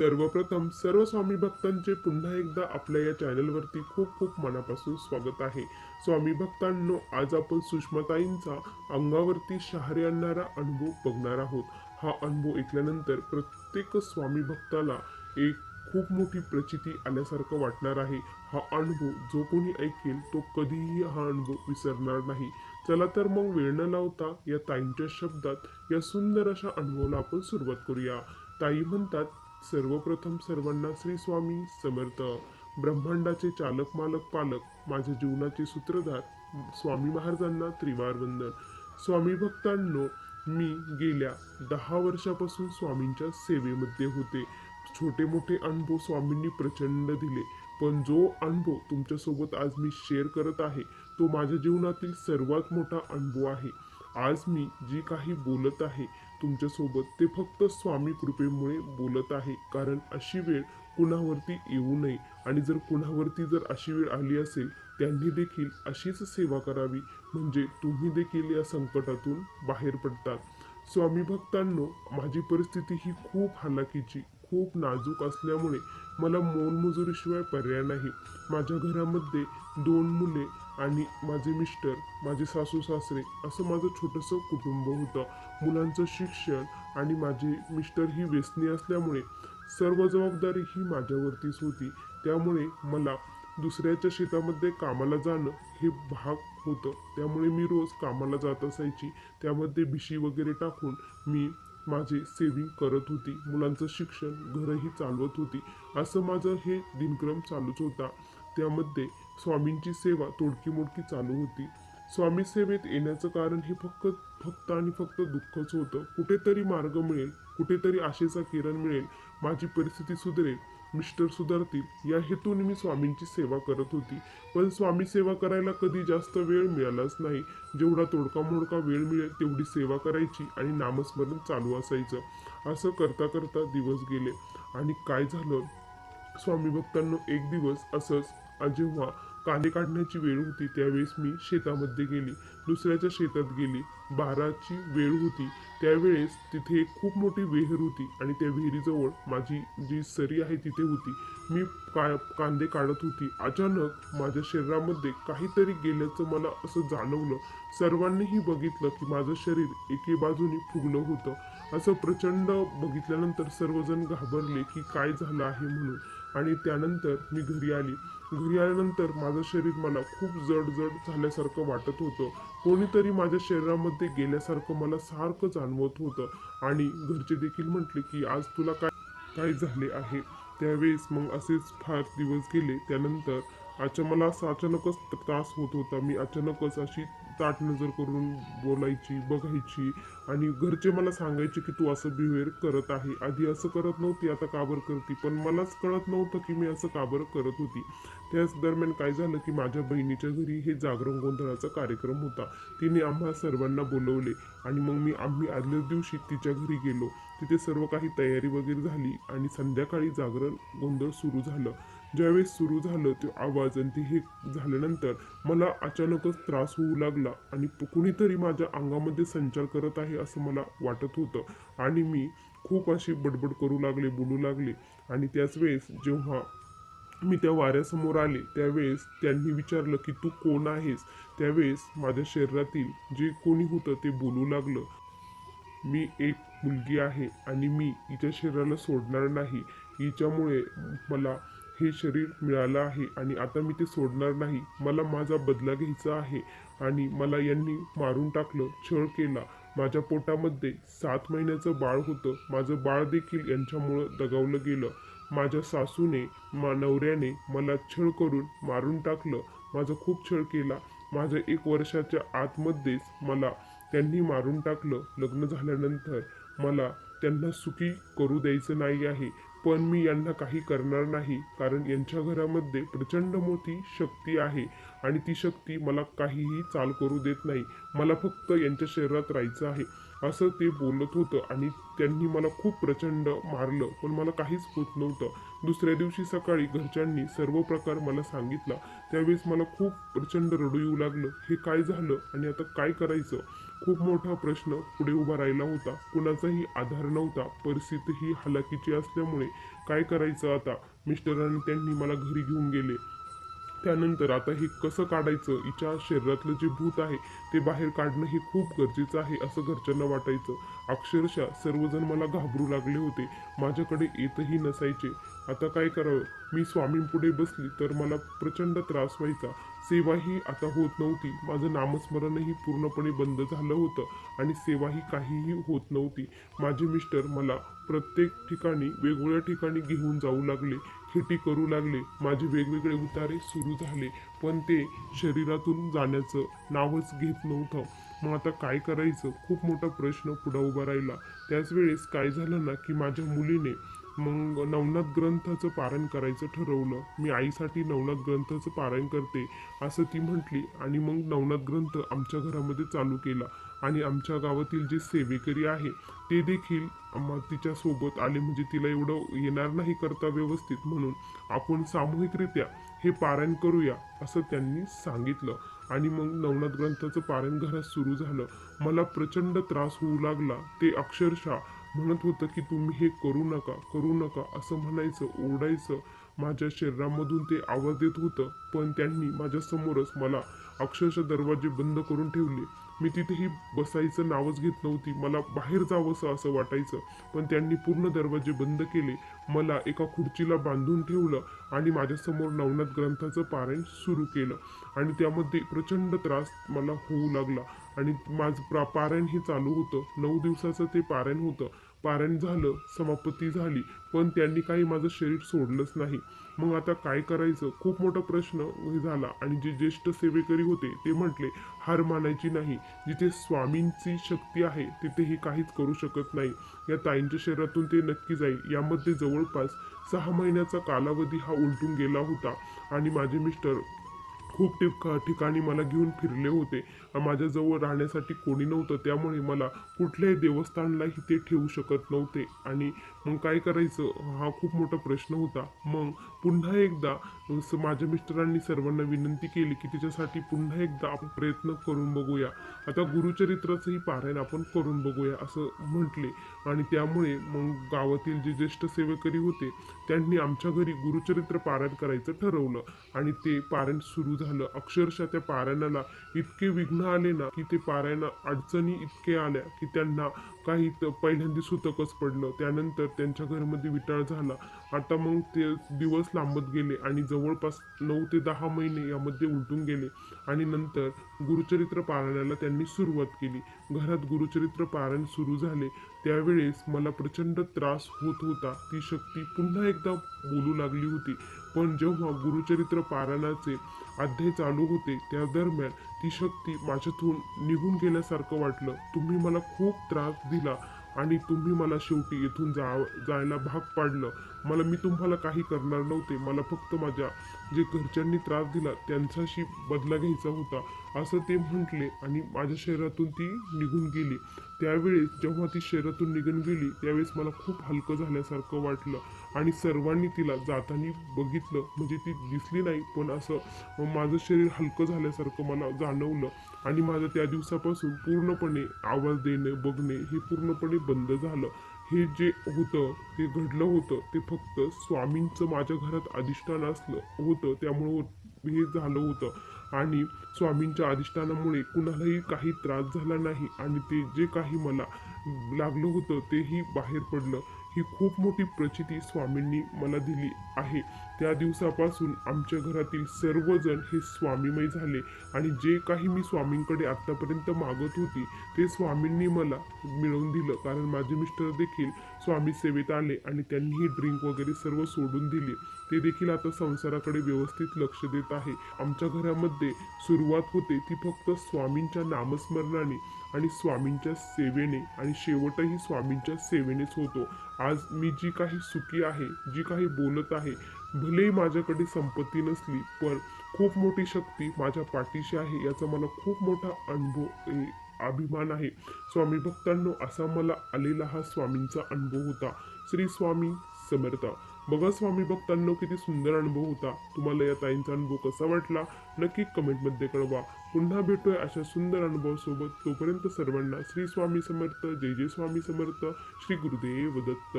सर्वप्रथम सर्व स्वामी भक्तांचे पुन्हा एकदा आपल्या या चॅनलवरती खूप खूप मनापासून स्वागत आहे. स्वामी भक्तांनो आज आपण सुषमाताईंचा अंगावरती शहारे आणणारा अनुभव बघणार आहोत. हा अनुभव ऐकल्यानंतर प्रत्येक स्वामी भक्ताला एक खूप मोठी प्रचिती आल्यासारखं वाटणार आहे. हा अनुभव जो कोणी ऐकेल तो कधीही हा अनुभव विसरणार नाही. चला तर मग वेळ न लावता या ताईंच्या शब्दात या सुंदर अशा अनुभवाला आपण सुरुवात करूया. ताई म्हणतात सर्वप्रथम सर्वांना श्री स्वामी समर्थ. ब्रह्मांडाचे चालक मालक पालक माझ्या जीवनाचे सूत्रधार स्वामी महाराजांना त्रिवार वंदन स्वामी भक्तांनो मी गेल्या दहा वर्षापासून स्वामींच्या सेवेमध्ये होते. छोटे मोठे अनुभव स्वामींनी प्रचंड दिले. पण जो अनुभव तुमच्यासोबत आज मी शेअर करत आहे तो माझ्या जीवनातील सर्वात मोठा अनुभव आहे. आज मी जी काही बोलत आहे तुमच्यासोबत ते फक्त स्वामी कृपेमुळे बोलत आहे. कारण अशी वेळ कुणावरती येऊ नये. आणि जर कुणावरती जर अशी वेळ आली असेल त्यांनी देखील अशीच सेवा करावी. म्हणजे तुम्ही देखील या संकटातून बाहेर पडतात. स्वामी भक्तांनो माझी परिस्थिती ही खूप हालाकीची. खूप नाजूक असल्यामुळे मला मोलमजुरीशिवाय पर्याय नाही. माझ्या घरामध्ये दोन मुले आणि माझे मिस्टर माझे सासू सासरे असं माझं छोटंसं कुटुंब होतं. मुलांचं शिक्षण आणि माझे मिस्टर ही व्यसनी असल्यामुळे सर्व जबाबदारी ही माझ्यावरतीच होती. त्यामुळे मला दुसऱ्याच्या शेतामध्ये कामाला जाणं हे भाग होतं. त्यामुळे मी रोज कामाला जात असायची. त्यामध्ये भिशी वगैरे टाकून मी माझे सेविंग करत होती. मुलांचं शिक्षण घरही चालवत होती. असं माझं हे दिनक्रम चालूच होता. त्यामध्ये स्वामींची सेवा तोडकी मोडकी चालू होती. स्वामी सेवेत येण्याचं कारण हे फक्त फक्त आणि फक्त दुःखच होतं. कुठेतरी मार्ग मिळेल कुठेतरी आशेचा किरण मिळेल. माझी परिस्थिती सुधरेल. मिस्टर सुधारतील. या हेतून मी स्वामींची सेवा करत होती. पण स्वामी सेवा करायला कधी जास्त वेळ मिळालाच नाही. जेवढा तोडका मोडका वेळ मिळेल तेवढी सेवा करायची आणि नामस्मरण चालू असायचं. असं करता करता दिवस गेले. आणि काय झालं? स्वामी भक्तांनो एक दिवस असंच जेव्हा कांदे काढण्याची वेळ होती त्यावेळेस मी शेतामध्ये गेली. दुसऱ्याच्या शेतात गेली. बाराची वेळ होती. त्यावेळेस तिथे एक खूप मोठी विहीर होती आणि त्या विहिरीजवळ माझी जी सरी आहे तिथे होती. मी का कांदे काढत होती. अचानक माझ्या शरीरामध्ये काहीतरी गेल्याचं मला असं जाणवलं. सर्वांनीही बघितलं की माझं शरीर एके बाजूने फुगलं होतं. असं प्रचंड बघितल्यानंतर सर्वजण घाबरले की काय झालं आहे म्हणून. आणि त्यानंतर मी घरी आली. घरी आल्यानंतर माझं शरीर मला खूप जड जड झाल्यासारखं वाटत होतं. कोणीतरी माझ्या शरीरामध्ये गेल्यासारखं मला सारखं जाणवत होतं आणि घरचे देखील म्हटले की आज तुला काय काय झाले आहे? त्यावेळेस मग असेच फार दिवस गेले. त्यानंतर अच्छा मला असं अचानकच त्रास होत होता. मी अचानकच अशी ताट नजर करून बोलायची बघायची आणि घरचे मला सांगायचे की तू असं बिहेवियर करत आहे. आधी असं करत नव्हती आता का बरं करते? पण मलाच कळत नव्हतं की मी असं काबर करत होती. त्याच दरम्यान काय झालं की माझ्या बहिणीच्या घरी हे जागरण गोंधळाचा कार्यक्रम होता. तिने आम्हा सर्वांना बोलवले आणि मग मी आम्ही आदल्या दिवशी तिच्या घरी गेलो. तिथे सर्व काही तयारी वगैरे झाली आणि संध्याकाळी जागरण गोंधळ सुरू झालं. ज्यावेळेस सुरू झालं ते आवाज आणि ते हे झाल्यानंतर मला अचानकच त्रास होऊ लागला आणि कुणीतरी माझ्या अंगामध्ये संचार करत आहे असं मला वाटत होतं. आणि मी खूप अशी बडबड करू लागले बोलू लागले. आणि त्याच वेळेस जेव्हा मी त्या वाऱ्यासमोर आले त्यावेळेस त्यांनी विचारलं की तू कोण आहेस? त्यावेळेस माझ्या शरीरातील जे कोणी होतं ते बोलू लागलं. मी एक मुलगी आहे आणि मी हिच्या शरीराला सोडणार नाही. हिच्यामुळे मला हे शरीर मिळालं आहे आणि आता मी ते सोडणार नाही. मला माझा बदला घ्यायचा आहे. आणि मला यांनी मारून टाकलं छळ केला. माझ्या पोटामध्ये सात महिन्याचं बाळ होतं. माझं बाळ देखील यांच्यामुळं दगावलं गेलं. माझ्या सासूने मा नवऱ्याने मला छळ करून मारून टाकलं. माझा खूप छळ केला. माझ्या एक वर्षाच्या आतमध्येच मला त्यांनी मारून टाकलं. लग्न झाल्यानंतर मला त्यांना सुखी करू द्यायचं नाही आहे. पण मी यांना काही करणार नाही कारण यांच्या घरामध्ये प्रचंड मोठी शक्ती आहे आणि ती शक्ती मला काहीही चाल करू देत नाही. मला फक्त यांच्या शरीरात राहायचं आहे. असं ते बोलत होतं आणि त्यांनी मला खूप प्रचंड मारलं पण मला काहीच होत नव्हतं. दुसऱ्या दिवशी सकाळी घरच्यांनी सर्व प्रकार मला सांगितला. त्यावेळेस मला खूप प्रचंड रडू येऊ लागलं. हे काय झालं आणि आता काय करायचं? खूप मोठा प्रश्न पुढे उभा राहिला होता. कुणाचाही आधार नव्हता. परिस्थिती ही हलाखीची असल्यामुळे काय करायचं आता? मिस्टरांनी त्यांनी मला घरी घेऊन गेले. त्यानंतर आता हे कसं काढायचं? हिच्या शरीरातलं जे भूत आहे ते बाहेर काढणं हे खूप गरजेचं आहे असं घरच्यांना वाटायचं. अक्षरशः सर्वजण मला घाबरू लागले होते. माझ्याकडे येतही नसायचे. आता काय करावं? मी स्वामींपुढे बसली तर मला प्रचंड त्रास व्हायचा. सेवाही आता होत नव्हती. माझं नामस्मरणही पूर्णपणे बंद झालं होतं आणि सेवाही काहीही होत नव्हती. माझे मिस्टर मला प्रत्येक ठिकाणी वेगवेगळ्या ठिकाणी घेऊन जाऊ लागले. फिटी करू लागले. माझे वेगवेगळे उतारे सुरू झाले पण ते शरीरातून जाण्याचं नावच घेत नव्हतं. मग आता काय करायचं? खूप मोठा प्रश्न पुढं उभा राहिला. त्याच वेळेस काय झालं ना की माझ्या मुलीने मग नवनाथ ग्रंथाचं पारायण करायचं ठरवलं. मी आईसाठी नवनाथ ग्रंथाचं पारायण करते असं ती म्हटली आणि मग नवनाथ ग्रंथ आमच्या घरामध्ये चालू केला. आणि आमच्या गावातील जे सेवेकरी आहे ते देखील मग तिच्या सोबत आले. म्हणजे तिला एवढं येणार नाही करता व्यवस्थित म्हणून. आपण सामूहिकरित्या हे पारायण करूया असं त्यांनी सांगितलं. आणि मग नवनाथ ग्रंथाचं पारायण घरात सुरू झालं. मला प्रचंड त्रास होऊ लागला. ते अक्षरशः म्हणत होतं की तुम्ही हे करू नका करू नका असं म्हणायचं ओरडायचं. माझ्या शरीरामधून ते आवाज देत होतं पण त्यांनी माझ्यासमोरच मला अक्षरशः दरवाजे बंद करून ठेवले. मी तिथेही बसायचं नावच घेत नव्हती. मला बाहेर जावंसं असं वाटायचं पण त्यांनी पूर्ण दरवाजे बंद केले. मला एका खुर्चीला बांधून ठेवलं आणि माझ्यासमोर नवनाथ ग्रंथाचं पारायण सुरू केलं. आणि त्यामध्ये प्रचंड त्रास मला होऊ लागला. आणि माझं प्रा पारायण हे चालू होतं. नऊ दिवसाचं ते पारायण होतं. पारायण झालं समाप्ती झाली पण त्यांनी काही माझं शरीर सोडलंच नाही. मग आता काय करायचं? खूप मोठा प्रश्न झाला आणि जे ज्येष्ठ सेवेकरी होते ते म्हटले हार मानायची नाही. जिथे स्वामींची शक्ती आहे तिथेही काहीच करू शकत नाही. या ताईंच्या शरीरातून ते नक्की जाईल. यामध्ये जवळपास सहा महिन्याचा कालावधी हा उलटून गेला होता आणि माझे मिस्टर खूप ठिक- ठिकाणी मला घेऊन फिरले होते. माझ्याजवळ राहण्यासाठी कोणी नव्हतं त्यामुळे मला कुठल्याही देवस्थानलाही ते ठेवू शकत नव्हते. आणि मग काय करायचं? हा खूप मोठा प्रश्न होता. मग पुन्हा एकदा स- माझ्या मिस्टरांनी सर्वांना विनंती केली की तिच्यासाठी पुन्हा एकदा आपण प्रयत्न करून बघूया. आता गुरुचरित्राचंही पारायण आपण करून बघूया असं म्हटले. आणि त्यामुळे मग गावातील जे ज्येष्ठ सेवेकरी होते त्यांनी आमच्या घरी गुरुचरित्र पारायण करायचं ठरवलं. आणि ते पारायण सुरू झालं झालं. अक्षरशः त्या पारायणाला इतके विघ्न आले ना की ते पारायण अडचणी इतके आल्या की त्यांना काही पहिल्यांदा सुतकच पडलं. त्यानंतर त्यांच्या घरामध्ये विटाळ झाला. आता मग ते दिवस लांबत गेले आणि जवळपास नऊ ते दहा महिने यामध्ये उलटून गेले. आणि नंतर गुरुचरित्र पारायणाला त्यांनी सुरुवात केली. घरात गुरुचरित्र पारायण सुरू झाले. त्यावेळेस मला प्रचंड त्रास होत होता. ती शक्ती पुन्हा एकदा बोलू लागली होती. पण जेव्हा गुरुचरित्र पारायणाचे अध्याय चालू होते त्या दरम्यान ती शक्ती माझ्यातून निघून गेल्यासारखं वाटलं. तुम्ही मला खूप त्रास दिला आणि तुम्ही मला शेवटी इथून जा जायला भाग पाडलं. मला मी तुम्हाला काही करणार नव्हते. मला फक्त माझ्या जे घरच्यांनी त्रास दिला त्यांच्याशी बदला घ्यायचा होता असं ते म्हटले आणि माझ्या शरीरातून ती निघून गेली. त्यावेळेस जेव्हा ती शरीरातून निघून गेली त्यावेळेस मला खूप हलकं झाल्यासारखं वाटलं. आणि सर्वांनी तिला जाताना बघितलं. म्हणजे ती दिसली नाही पण असं माझं शरीर हलकं झाल्यासारखं मला जाणवलं. आणि माझं त्या दिवसापासून पूर्णपणे आवाज देणे बघणे हे पूर्णपणे बंद झालं. हे जे होतं ते घडलं होतं ते फक्त स्वामींचं माझ्या घरात अधिष्ठान असलं होतं. त्यामुळं हे झालं होतं. आणि स्वामींच्या अधिष्ठानामुळे कुणालाही काही त्रास झाला नाही आणि ते जे काही मला लागलं होतं तेही बाहेर पडलं. ही खूप मोठी प्रचिती स्वामींनी मला दिली आहे. त्या दिवसापासून आमच्या घरातील सर्वजण हे स्वामीमय झाले आणि जे काही मी स्वामींकडे आत्तापर्यंत मागत होती ते स्वामींनी मला मिळवून दिलं. कारण माझे मिस्टर देखील स्वामी सेवेत आले आणि त्यांनीही ड्रिंक वगैरे सर्व सोडून दिले. ते देखील आता संसाराकडे व्यवस्थित लक्ष देत आहे. आमच्या घरामध्ये सुरुवात होते ती फक्त स्वामींच्या नामस्मरणाने आणि स्वामींच्या सेवेने आणि शेवटही स्वामींच्या सेवेनेच होतो. आज मी जी काही सुखी आहे जी काही बोलत आहे भलेही माझ्याकडे संपत्ती नसली पण खूप मोठी शक्ती माझ्या पाठीशी आहे याचा मला खूप मोठा अनुभव अभिमान आहे. स्वामी भक्तांनो असा मला आलेला हा स्वामींचा अनुभव होता. श्री स्वामी समर्थ. बघा स्वामी भक्तांनो किती सुंदर अनुभव होता. तुम्हाला या ताईंचा अनुभव कसा वाटला? नक्की कमेंटमध्ये कळवा. पुन्हा भेटूया अशा सुंदर अनुभवासोबत. तोपर्यंत सर्वांना श्री स्वामी समर्थ जय जय स्वामी समर्थ श्री गुरुदेव दत्त.